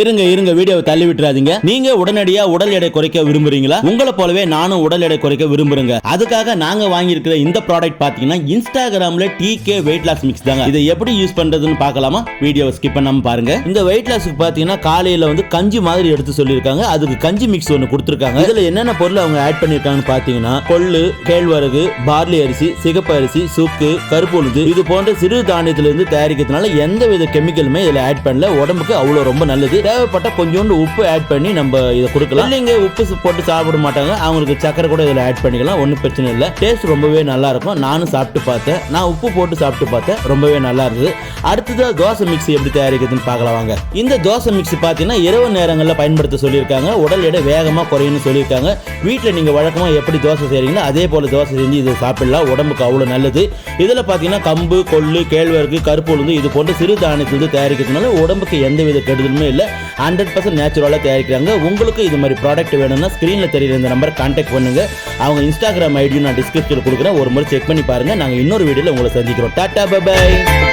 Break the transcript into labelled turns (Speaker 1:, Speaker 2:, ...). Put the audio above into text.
Speaker 1: இருங்க இருங்க வீடியோவை தள்ளி விட்டுறாதீங்க. நீங்க உடனடியா உடல் எடை குறைக்க விரும்புறீங்களா? உங்களை போலவே நானும் உடல் எடை குறைக்க விரும்புறேங்க. அதுக்காக நாங்க வாங்கியிருக்கிற இந்த ப்ராடக்ட் பாத்தீங்கன்னா இன்ஸ்டாகிராம்ல T K weight loss mix தாங்க. இதை எப்படி யூஸ் பண்றதுன்னு பார்க்கலாமா? வீடியோவை ஸ்கிப் பண்ணாம பாருங்க. இந்த வெயிட் லாஸ்க்கு பாத்தீங்கன்னா காலையில வந்து கஞ்சி மாதிரி எடுத்து சொல்லியிருக்காங்க. அதுக்கு கஞ்சி மிக்ஸ் ஒன்று கொடுத்துருக்காங்க. இதுல என்னென்ன பொருள் அவங்க ஆட் பண்ணிருக்காங்கன்னு பாத்தீங்கன்னா கொள்ளு கேழ்வரகு பார்லி அரிசி சிகப்பு அரிசி சுக்கு கருப்பு இது போன்ற சிறு தானியத்திலிருந்து தயாரிக்கிறதுனால எந்த வித கெமிக்கலுமே இதுல ஆட் பண்ணல. உடம்புக்கு அவ்வளவு ரொம்ப நல்லது. தேவைப்பட்ட கொஞ்சோண்டு உப்பு ஆட் பண்ணி நம்ம இதை கொடுக்கலாம். இல்லைங்க உப்பு போட்டு சாப்பிட மாட்டாங்க. அவங்களுக்கு சக்கரை கூட இதில் ஆட் பண்ணிக்கலாம். ஒன்றும் பிரச்சனை இல்லை. டேஸ்ட் ரொம்பவே நல்லா இருக்கும். நானும் சாப்பிட்டு பார்த்தேன். நான் உப்பு போட்டு சாப்பிட்டு பார்த்தேன். ரொம்பவே நல்லா இருந்தது. அடுத்தது தோசை மிக்ஸி எப்படி தயாரிக்கிறதுன்னு பார்க்கலாம் வாங்க. இந்த தோசை மிக்ஸி பார்த்தீங்கன்னா இரவு நேரங்களில் பயன்படுத்த சொல்லியிருக்காங்க. உடல் எடை வேகமாக குறையும்னு சொல்லியிருக்காங்க. வீட்டில் நீங்கள் வழக்கமாக எப்படி தோசை செய்கிறீங்களோ அதே போல் தோசை செஞ்சு இதை சாப்பிடலாம். உடம்புக்கு அவ்வளோ நல்லது. இதில் பார்த்தீங்கன்னா கம்பு கொள்ளு கேழ்வரகு கருப்பு உளுந்து இது போன்ற சிறு தானியத்திலிருந்து தயாரிக்கிறதுனால உடம்புக்கு எந்த வித கெடுதலுமே இல்லை. ஹண்ட்ரட் பர்சன்ட் நேச்சுரலாக தயாரிக்கிறாங்க. உங்களுக்கு இது மாதிரி ப்ராடக்ட் வேணும்னா ஸ்க்ரீனில் தெரியுற இந்த நம்பர் கான்டாக்ட் பண்ணுங்க. அவங்க இன்ஸ்டாகிராம் ஐடியும் நான் டிஸ்கிரிப்ஷனில் கொடுக்குறேன். ஒரு முறை செக் பண்ணி பாருங்க. நாங்கள் இன்னொரு வீடியோவில் உங்களை சந்திக்கிறோம். Tata bye